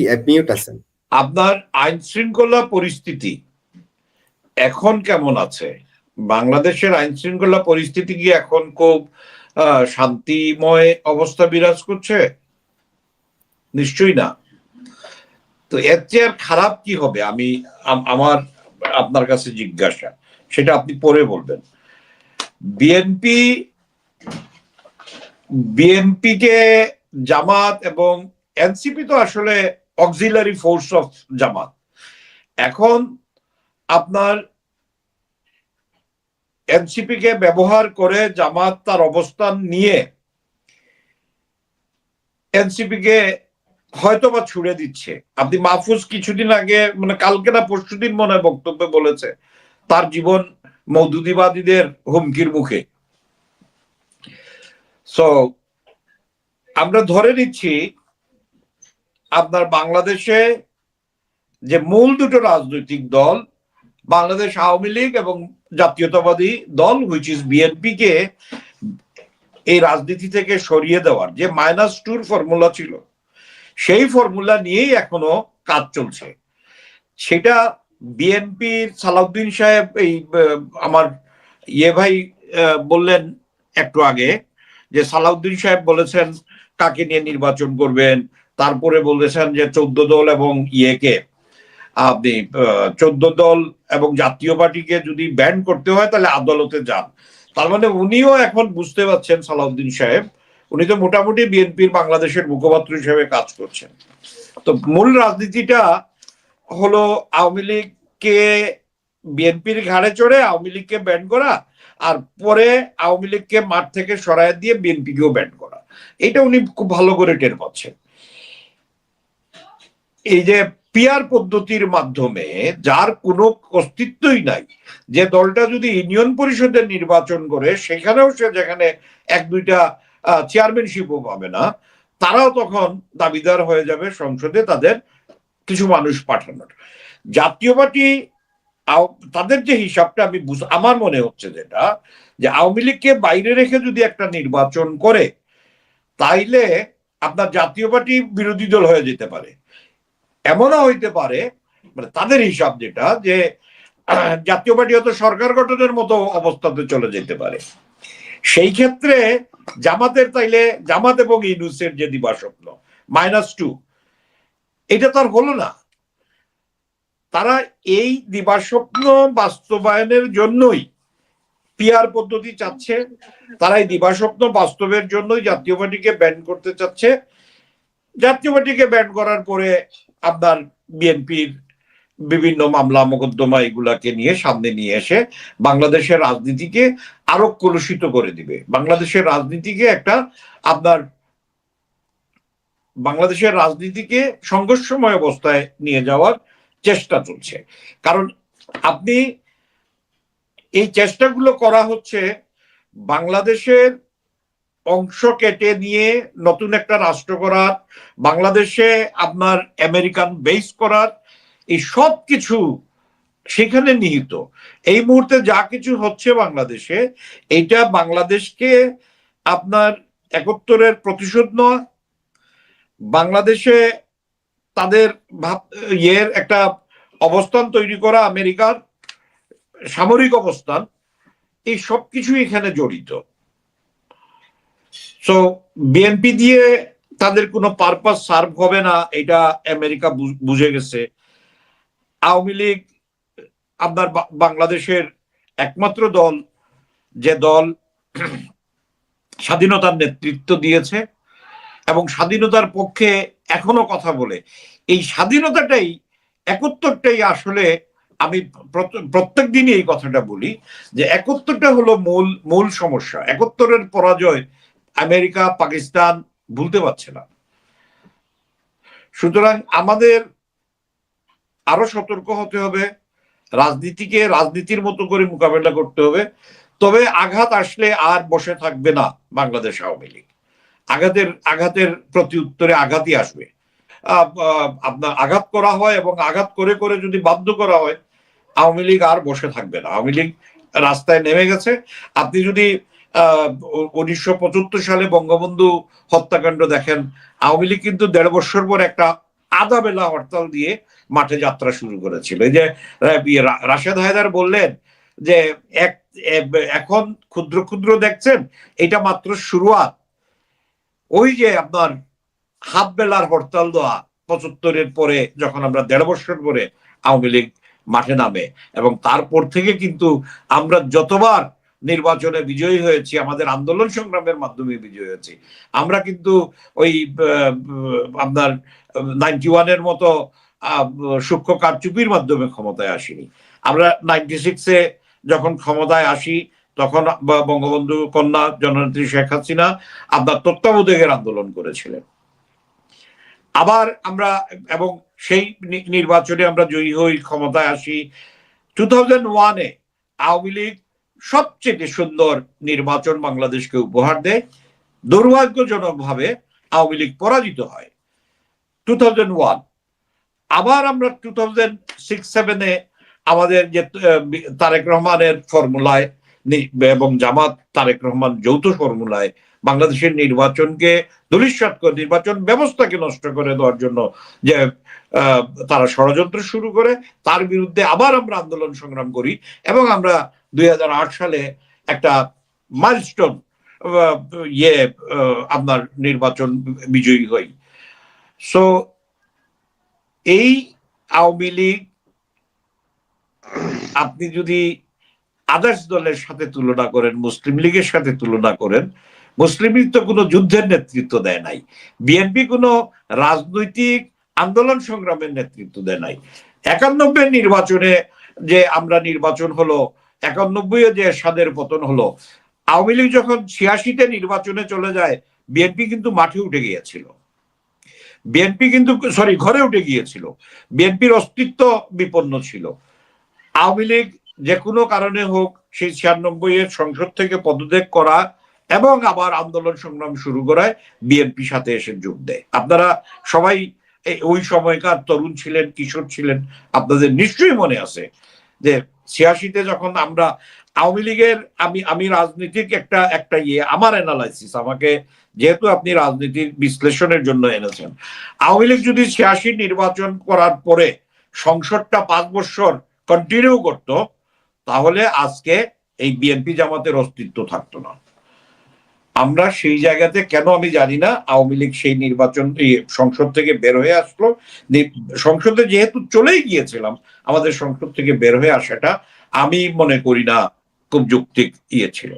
Mute আছেন আপনার আইন শৃঙ্খলা পরিস্থিতি এখন কেমন আছে? বাংলাদেশের আইন শৃঙ্খলা পরিস্থিতি কি এখন খুব শান্তিময় অবস্থা বিরাজ করছে? নিশ্চয়ই না। তো এর চেয়ে আর খারাপ কি হবে? আমি, আম- আমার, আপনার কাছে জিজ্ঞাসা। সেটা আপনি পরে বলবেন। বিএনপি বিএনপি কে জামাত এবং এনসিপি তো আসলে অক্সিলারি ফোর্স অফ জামাত। এখন আপনার এনসিপি কে ব্যবহার করে জামাত তার অবস্থান নিয়ে এনসিপি কে হয়তো বা ছুড়ে দিচ্ছে। আপনি মাহফুজ কিছুদিন আগে মানে কালকে না পরশুদিন মনে হয় বক্তব্যে বলেছে, তার জীবন মৌদুদিবাদীদের হুমকির মুখে। আমরা ধরে নিচ্ছি আপনার বাংলাদেশে যে মূল দুটো রাজনৈতিক দল, বাংলাদেশ আওয়ামী লীগ এবং জাতীয়তাবাদী দল হুইচ ইজ বিএনপি কে এই রাজনীতি থেকে সরিয়ে দেওয়ার যে মাইনাস টুর ফর্মুলা ছিল, সেই ফর্মুলা নিয়েই এখনও কাজ চলছে। সেটা বিএনপির সালাউদ্দিন সাহেব এই আমার ইয়ে ভাই বললেন একটু আগে যে সালাউদ্দিন সাহেব বলেছেন, কাকে নিয়ে নির্বাচন করবেন? তারপরে বলেছেন যে চোদ্দ দল এবং ইয়েকে আপনি চোদ্দ দল এবং জাতীয় পার্টিকে যদি ব্যান করতে হয় তাহলে আদালতে যান। তার মানে উনিও এখন বুঝতে পারছেন সালাউদ্দিন সাহেব, উনি তো মোটামুটি বিএনপির বাংলাদেশের মুখপাত্র হিসেবে কাজ করছেন। তো মূল রাজনীতিটা হলো আওয়ামী লীগকে বিএনপির ঘাড়ে চড়ে আওয়ামী লীগকে ব্যান করা আর পরে আওয়ামী লীগকে মাঠ থেকে সরায় দিয়ে বিএনপিকেও ব্যান করা। এটা উনি খুব ভালো করে টের পাচ্ছেন। এই যে পিয়ার পদ্ধতির মাধ্যমে, যার কোনো অস্তিত্বই নাই, যে দলটা যদি ইউনিয়ন পরিষদের নির্বাচন করে, সেখানেও সে যেখানে এক, দুইটা চেয়ারম্যানশিপও পাবে না, তারাও তখন দাবিদার হয়ে যাবে সংসদে তাদের কিছু মানুষ পাঠানোর। জাতীয় পার্টি তাদের যে হিসাবটা আমি আমার মনে হচ্ছে যেটা, যে আওয়ামী লীগকে বাইরে রেখে যদি একটা নির্বাচন করে, তাইলে আপনার জাতীয় পার্টি বিরোধী দল হয়ে যেতে পারে। এমনও হইতে পারে মানে তাদের হিসাব যেটা, যে, জাতীয় পার্টি হয়তো সরকার গঠনের মতো অবস্থাতে চলে যেতে পারে। সেই ক্ষেত্রে জামাতের তাইলে, জামাত এবং ইনুসের যে দিবাস্বপ্ন মাইনাস টু এটা তো আর হলো না। তারা এই দিবাস্বপ্ন বাস্তবায়নের জন্যই পিয়ার পদ্ধতি চাচ্ছে, তারা এই দিবাস্বপ্ন বাস্তবের জন্যই জাতীয় পার্টিকে ব্যান করতে চাচ্ছে। জাতীয় পার্টিকে ব্যান করার পরে আপনার বিএনপির বিভিন্ন মামলা, মোকদ্দমা এগুলাকে নিয়ে সামনে নিয়ে এসে বাংলাদেশের রাজনীতিকে আরও কলুষিত করে দিবে। বাংলাদেশের রাজনীতিকে একটা আপনার বাংলাদেশের রাজনীতিকে সংঘর্ষময় অবস্থায় নিয়ে যাওয়ার চেষ্টা চলছে। কারণ আপনি এই চেষ্টাগুলো করা হচ্ছে বাংলাদেশের অংশ কেটে নিয়ে নতুন একটা রাষ্ট্র করার, বাংলাদেশে আপনার আমেরিকান বেস করার, এই সব কিছু সেখানে নিহিত। এই মুহূর্তে যা কিছু হচ্ছে বাংলাদেশে, এটা বাংলাদেশকে আপনার একত্তরের প্রতিশোধ নেওয়া, বাংলাদেশে তাদের ভাব, ইয়ের একটা অবস্থান তৈরি করা, আমেরিকার সামরিক অবস্থান, এই সব কিছু এখানে জড়িত। সো বিএনপি দিয়ে তাদের কোনো পারপাস সার্ভ হবে না, এটা আমেরিকা বুঝে গেছে। আওয়ামী লীগ, আপনার বাংলাদেশের একমাত্র দল, যে দল স্বাধীনতার নেতৃত্ব দিয়েছে এবং স্বাধীনতার পক্ষে এখনও কথা বলে। এই স্বাধীনতাটাই, একত্তরটাই আসলে আমি প্রত্যেক দিনই এই কথাটা বলি যে একত্তরটা হলো মূল মূল সমস্যা। একত্তরের পরাজয় আমেরিকা, পাকিস্তান ভুলতে পারছে না। সুতরাং আমাদের আরও সতর্ক হতে হবে, রাজনীতিকে রাজনীতির মতো করে মোকাবেলা করতে হবে। তবে আঘাত আসলে আর বসে থাকবে না বাংলাদেশ আওয়ামী লীগ। আঘাতের আঘাতের প্রতি উত্তরে আঘাতই আসবে। আপনার আঘাত করা হয় এবং আঘাত করে করে যদি বাধ্য করা হয়, আওয়ামী লীগ আর বসে থাকবে না। আওয়ামী লীগ রাস্তায় নেমে গেছে। আপনি যদি উনিশশো পঁচাত্তর সালে বঙ্গবন্ধু হত্যাকাণ্ড দেখেন। আওয়ামী লীগ কিন্তু দেড় বছর পর একটা আধা বেলা হরতাল দিয়ে মাঠে যাত্রা শুরু করেছিল। এই যে রাশেদ হায়দার বললেন যে, এক এখন ক্ষুদ্র ক্ষুদ্র দেখছেন, এটা মাত্র শুরুয়াত। ওই যে আপনার হাফ বেলার হরতাল দেওয়া পঁচাত্তরের পরে যখন আমরা দেড় বছর পরে আওয়ামী লীগ মাঠে নামে, এবং তারপর থেকে কিন্তু আমরা যতবার নির্বাচনে বিজয়ী হয়েছি, আমাদের আন্দোলন সংগ্রামের মাধ্যমে বিজয়ী হয়েছি। আমরা কিন্তু ওই আপনার নাইনটি ওয়ানের মতো সূক্ষ্ম কারচুপির মাধ্যমে ক্ষমতায় আসিনি। আমরা নাইনটি সিক্সে যখন ক্ষমতায় আসি, তখন বঙ্গবন্ধু কন্যা জননেত্রী শেখ হাসিনা আপনার তত্ত্বাবধায়কের আন্দোলন করেছিলেন। আবার আমরা, এবং সেই নির্বাচনে আমরা জয়ী হই, ক্ষমতায় আসি। টু থাউজেন্ড ওয়ানে আওয়ামী লীগ সবচেয়ে সুন্দর নির্বাচন বাংলাদেশকে উপহার দেয়। দুর্ভাগ্যজনকভাবে আওয়ামী লীগ পরাজিত হয়। টু থাউজেন্ড ওয়ান আবার আমরা টু থাউজেন্ড সিক্স আমাদের যে তারেক রহমানের ফর্মুলায় এবং জামাত তারেক রহমান যৌথ ফর্মুলায় বাংলাদেশের নির্বাচনকে ধূলিসাৎ করে, নির্বাচন ব্যবস্থাকে নষ্ট করে দেওয়ার জন্য যে তারা ষড়যন্ত্র শুরু করে, তার বিরুদ্ধে আবার আমরা আন্দোলন সংগ্রাম করি এবং আমরা দুই হাজার আট সালে একটা মাইলস্টোন ইয়ে আপনার নির্বাচন বিজয়ী হই। সো এই আওয়ামী লীগ আপনি যদি আদার্স দলের সাথে তুলনা করেন, মুসলিম লীগের সাথে তুলনা করেন মুসলিম লীগ তো কোনো যুদ্ধের নেতৃত্ব দেয় নাই। বিএনপি কোনো রাজনৈতিক আন্দোলন সংগ্রামের নেতৃত্ব দেয় নাই। একানব্বই নির্বাচনে যে আমরা নির্বাচন হলো একানব্বই যে এরশাদের পতন হলো, আওয়ামী লীগ যখন ছিয়াশিতে নির্বাচনে চলে যায়, বিএনপি কিন্তু মাঠে উঠে গিয়েছিল। বিএনপি কিন্তু, সরি, ঘরে উঠে গিয়েছিল। বিএনপির অস্তিত্ব বিপন্ন ছিল। আওয়ামী লীগ যে কোনো কারণে হোক, সেই ছিয়ানব্বই এর সংসদ থেকে পদত্যাগ করা এবং আবার আন্দোলন সংগ্রাম শুরু করায় বিএনপি সাথে এসে যোগ দেয়। আপনারা সবাই ওই সময়কার তরুণ ছিলেন, কিশোর ছিলেন, আপনাদের নিশ্চয়ই মনে আছে যে ছিয়াশিতে যখন আমরা আওয়ামী লীগের আমি আমি রাজনীতিক একটা একটা ইয়ে আমার অ্যানালাইসিস আমাকে যেহেতু আপনি রাজনীতির বিশ্লেষণের জন্য এনেছেন, আওয়ামী লীগ যদি ছিয়াশি নির্বাচন করার পরে সংসদটা পাঁচ বছর কন্টিনিউ করত, তাহলে আজকে এই বিএনপি জামাতের অস্তিত্ব থাকতো না। আমরা সেই জায়গাতে কেন আমি জানি না, আওয়ামী লীগ সেই নির্বাচন সংসদ থেকে বের হয়ে আসলো। সংসদে যেহেতু চলেই গিয়েছিলাম, আমাদের সংসদ থেকে বের হয়ে আসাটা আমি মনে করি না খুব যৌক্তিক ইয়ে ছিল।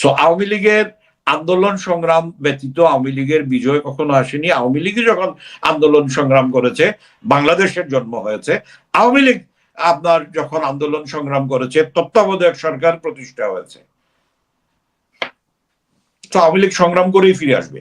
সো আওয়ামী লীগের আন্দোলন সংগ্রাম ব্যতীত আওয়ামী লীগের বিজয় কখনো আসেনি। আওয়ামী লীগ যখন আন্দোলন সংগ্রাম করেছে, বাংলাদেশের জন্ম হয়েছে। আওয়ামী লীগ আপনার যখন আন্দোলন সংগ্রাম করেছে, তত্ত্বাবধায়ক সরকার প্রতিষ্ঠা হয়েছে। আওয়ামী লীগ সংগ্রাম করেই ফিরে আসবে।